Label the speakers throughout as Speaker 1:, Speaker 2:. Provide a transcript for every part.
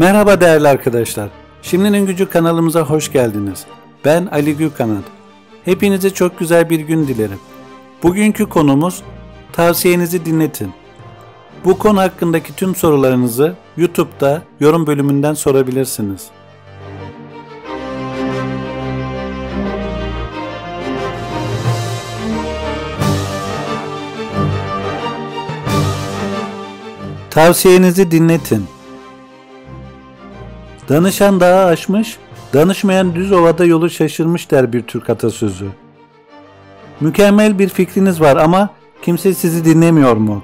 Speaker 1: Merhaba değerli arkadaşlar. Şimdinin Gücü kanalımıza hoş geldiniz. Ben Ali Gülkanat. Hepinize çok güzel bir gün dilerim. Bugünkü konumuz tavsiyenizi dinletin. Bu konu hakkındaki tüm sorularınızı YouTube'da yorum bölümünden sorabilirsiniz. Tavsiyenizi dinletin. Danışan dağı aşmış, danışmayan düz ovada yolu şaşırmış der bir Türk atasözü. Mükemmel bir fikriniz var ama kimse sizi dinlemiyor mu?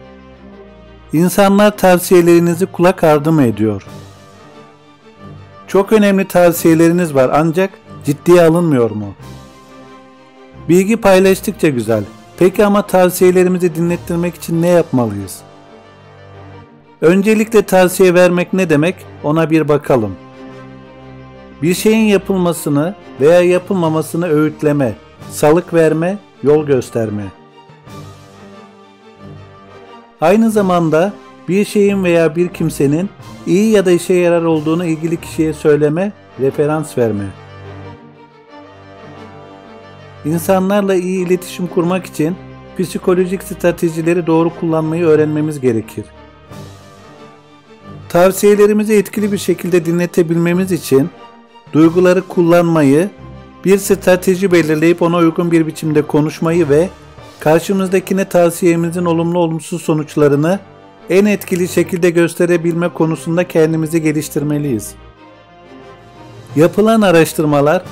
Speaker 1: İnsanlar tavsiyelerinizi kulak ardı mı ediyor? Çok önemli tavsiyeleriniz var ancak ciddiye alınmıyor mu? Bilgi paylaştıkça güzel. Peki ama tavsiyelerimizi dinlettirmek için ne yapmalıyız? Öncelikle tavsiye vermek ne demek ona bir bakalım. Bir şeyin yapılmasını veya yapılmamasını öğütleme, salık verme, yol gösterme. Aynı zamanda bir şeyin veya bir kimsenin iyi ya da işe yarar olduğunu ilgili kişiye söyleme, referans verme. İnsanlarla iyi iletişim kurmak için psikolojik stratejileri doğru kullanmayı öğrenmemiz gerekir. Tavsiyelerimizi etkili bir şekilde dinletebilmemiz için duyguları kullanmayı, bir strateji belirleyip ona uygun bir biçimde konuşmayı ve karşımızdakine tavsiyemizin olumlu olumsuz sonuçlarını en etkili şekilde gösterebilme konusunda kendimizi geliştirmeliyiz. Yapılan araştırmalar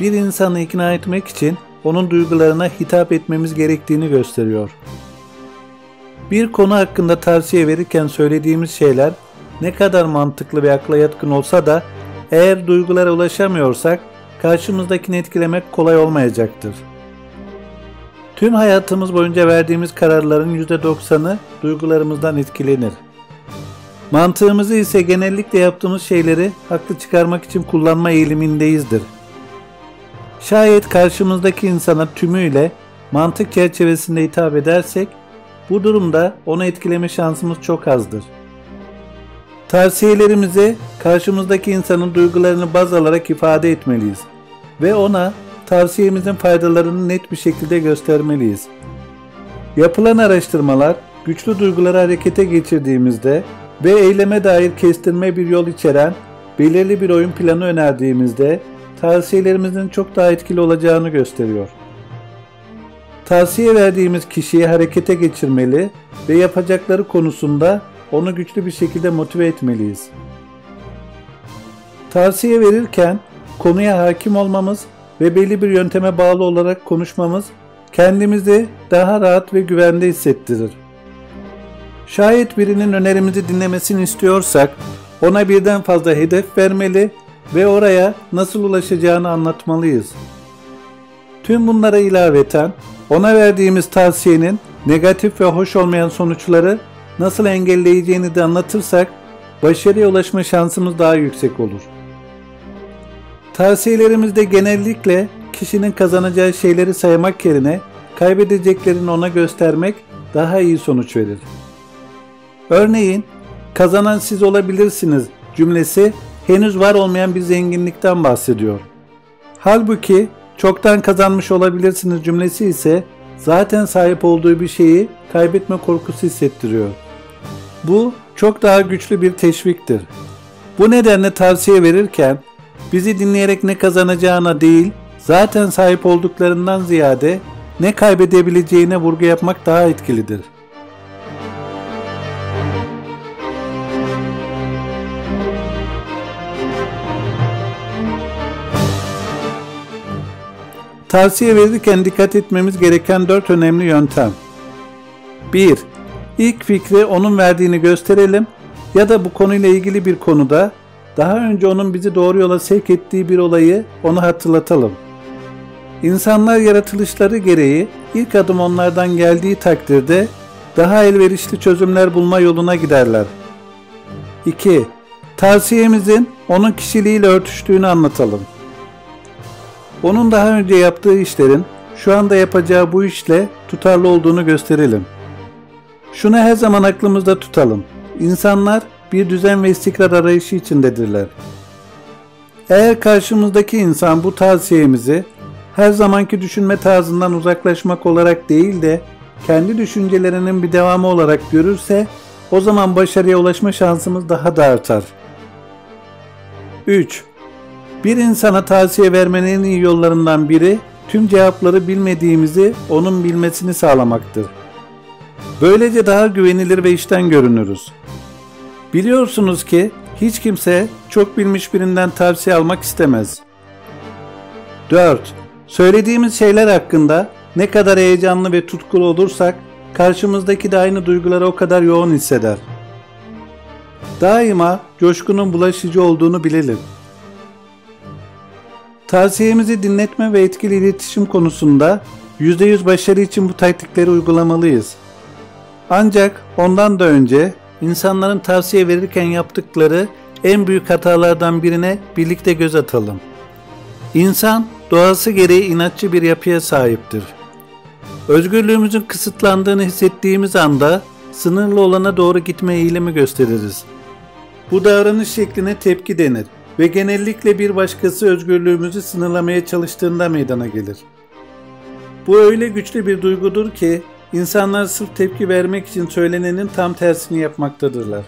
Speaker 1: bir insanı ikna etmek için onun duygularına hitap etmemiz gerektiğini gösteriyor. Bir konu hakkında tavsiye verirken söylediğimiz şeyler ne kadar mantıklı ve akla yatkın olsa da eğer duygulara ulaşamıyorsak karşımızdakini etkilemek kolay olmayacaktır. Tüm hayatımız boyunca verdiğimiz kararların %90'ı duygularımızdan etkilenir. Mantığımızı ise genellikle yaptığımız şeyleri haklı çıkarmak için kullanma eğilimindeyizdir. Şayet karşımızdaki insana tümüyle mantık çerçevesinde hitap edersek bu durumda onu etkileme şansımız çok azdır. Tavsiyelerimizi karşımızdaki insanın duygularını baz alarak ifade etmeliyiz ve ona tavsiyemizin faydalarını net bir şekilde göstermeliyiz. Yapılan araştırmalar güçlü duyguları harekete geçirdiğimizde ve eyleme dair kestirme bir yol içeren belirli bir oyun planı önerdiğimizde tavsiyelerimizin çok daha etkili olacağını gösteriyor. Tavsiye verdiğimiz kişiyi harekete geçirmeli ve yapacakları konusunda onu güçlü bir şekilde motive etmeliyiz. Tavsiye verirken konuya hakim olmamız ve belli bir yönteme bağlı olarak konuşmamız kendimizi daha rahat ve güvende hissettirir. Şayet birinin önerimizi dinlemesini istiyorsak ona birden fazla hedef vermeli ve oraya nasıl ulaşacağını anlatmalıyız. Tüm bunlara ilaveten ona verdiğimiz tavsiyenin negatif ve hoş olmayan sonuçları nasıl engelleyeceğini de anlatırsak başarıya ulaşma şansımız daha yüksek olur. Tavsiyelerimizde genellikle kişinin kazanacağı şeyleri saymak yerine kaybedeceklerini ona göstermek daha iyi sonuç verir. Örneğin kazanan siz olabilirsiniz cümlesi henüz var olmayan bir zenginlikten bahsediyor. Halbuki çoktan kazanmış olabilirsiniz cümlesi ise zaten sahip olduğu bir şeyi kaybetme korkusu hissettiriyor. Bu çok daha güçlü bir teşviktir. Bu nedenle tavsiye verirken bizi dinleyerek ne kazanacağına değil, zaten sahip olduklarından ziyade ne kaybedebileceğine vurgu yapmak daha etkilidir. Tavsiye verirken dikkat etmemiz gereken dört önemli yöntem. 1. İlk fikri onun verdiğini gösterelim ya da bu konuyla ilgili bir konuda daha önce onun bizi doğru yola sevk ettiği bir olayı ona hatırlatalım. İnsanlar yaratılışları gereği ilk adım onlardan geldiği takdirde daha elverişli çözümler bulma yoluna giderler. 2. Tavsiyemizin onun kişiliğiyle örtüştüğünü anlatalım. Onun daha önce yaptığı işlerin şu anda yapacağı bu işle tutarlı olduğunu gösterelim. Şunu her zaman aklımızda tutalım. İnsanlar bir düzen ve istikrar arayışı içindedirler. Eğer karşımızdaki insan bu tavsiyemizi her zamanki düşünme tarzından uzaklaşmak olarak değil de kendi düşüncelerinin bir devamı olarak görürse o zaman başarıya ulaşma şansımız daha da artar. 3. Bir insana tavsiye vermenin en iyi yollarından biri tüm cevapları bilmediğimizi onun bilmesini sağlamaktır. Böylece daha güvenilir ve işten görünürüz. Biliyorsunuz ki hiç kimse çok bilmiş birinden tavsiye almak istemez. 4. Söylediğimiz şeyler hakkında ne kadar heyecanlı ve tutkulu olursak karşımızdaki de aynı duyguları o kadar yoğun hisseder. Daima coşkunun bulaşıcı olduğunu bilelim. Tavsiyemizi dinletme ve etkili iletişim konusunda %100 başarı için bu taktikleri uygulamalıyız. Ancak ondan da önce insanların tavsiye verirken yaptıkları en büyük hatalardan birine birlikte göz atalım. İnsan doğası gereği inatçı bir yapıya sahiptir. Özgürlüğümüzün kısıtlandığını hissettiğimiz anda sınırlı olana doğru gitme eğilimi gösteririz. Bu davranış şekline tepki denir ve genellikle bir başkası özgürlüğümüzü sınırlamaya çalıştığında meydana gelir. Bu öyle güçlü bir duygudur ki insanlar sırf tepki vermek için söylenenin tam tersini yapmaktadırlar.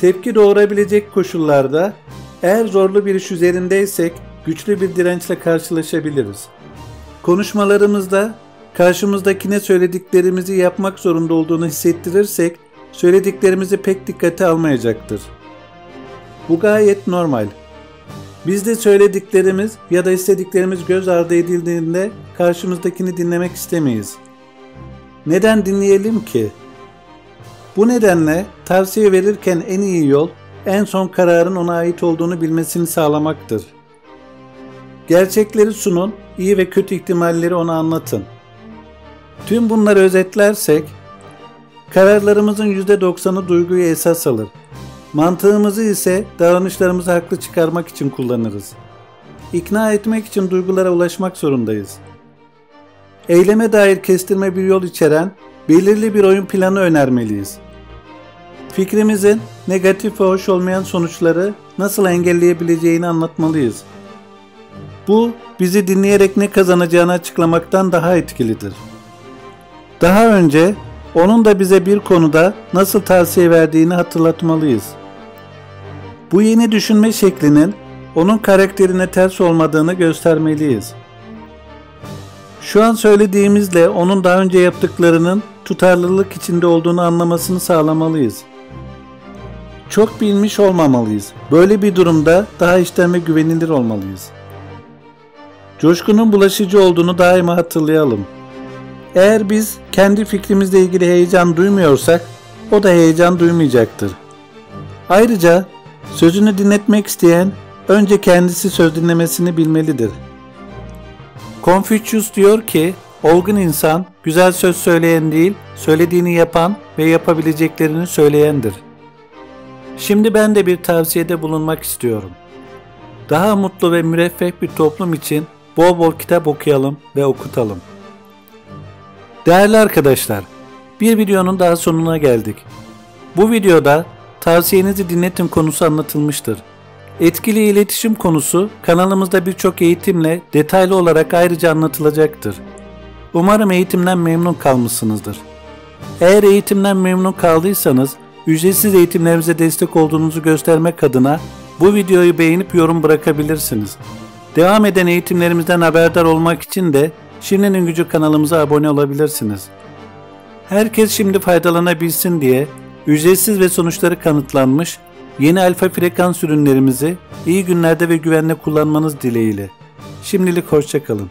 Speaker 1: Tepki doğurabilecek koşullarda eğer zorlu bir iş üzerindeysek güçlü bir dirençle karşılaşabiliriz. Konuşmalarımızda karşımızdakine söylediklerimizi yapmak zorunda olduğunu hissettirirsek söylediklerimizi pek dikkate almayacaktır. Bu gayet normal. Bizde söylediklerimiz ya da istediklerimiz göz ardı edildiğinde karşımızdakini dinlemek istemeyiz. Neden dinleyelim ki? Bu nedenle tavsiye verirken en iyi yol en son kararın ona ait olduğunu bilmesini sağlamaktır. Gerçekleri sunun, iyi ve kötü ihtimalleri ona anlatın. Tüm bunları özetlersek, kararlarımızın %90'ı duyguyu esas alır. Mantığımızı ise davranışlarımızı haklı çıkarmak için kullanırız. İkna etmek için duygulara ulaşmak zorundayız. Eyleme dair kestirme bir yol içeren belirli bir oyun planı önermeliyiz. Fikrimizin negatif ve hoş olmayan sonuçları nasıl engelleyebileceğini anlatmalıyız. Bu bizi dinleyerek ne kazanacağını açıklamaktan daha etkilidir. Daha önce onun da bize bir konuda nasıl tavsiye verdiğini hatırlatmalıyız. Bu yeni düşünme şeklinin onun karakterine ters olmadığını göstermeliyiz. Şu an söylediğimizle onun daha önce yaptıklarının tutarlılık içinde olduğunu anlamasını sağlamalıyız. Çok bilmiş olmamalıyız. Böyle bir durumda daha işten ve güvenilir olmalıyız. Coşkunun bulaşıcı olduğunu daima hatırlayalım. Eğer biz kendi fikrimizle ilgili heyecan duymuyorsak o da heyecan duymayacaktır. Ayrıca sözünü dinletmek isteyen önce kendisi söz dinlemesini bilmelidir. Confucius diyor ki, olgun insan güzel söz söyleyen değil, söylediğini yapan ve yapabileceklerini söyleyendir. Şimdi ben de bir tavsiyede bulunmak istiyorum. Daha mutlu ve müreffeh bir toplum için bol bol kitap okuyalım ve okutalım. Değerli arkadaşlar, bir videonun daha sonuna geldik. Bu videoda tavsiyenizi dinletin konusu anlatılmıştır. Etkili iletişim konusu kanalımızda birçok eğitimle detaylı olarak ayrıca anlatılacaktır. Umarım eğitimden memnun kalmışsınızdır. Eğer eğitimden memnun kaldıysanız ücretsiz eğitimlerimize destek olduğunuzu göstermek adına bu videoyu beğenip yorum bırakabilirsiniz. Devam eden eğitimlerimizden haberdar olmak için de Şimdinin Gücü kanalımıza abone olabilirsiniz. Herkes şimdi faydalanabilsin diye ücretsiz ve sonuçları kanıtlanmış yeni alfa frekans ürünlerimizi iyi günlerde ve güvenle kullanmanız dileğiyle. Şimdilik hoşçakalın.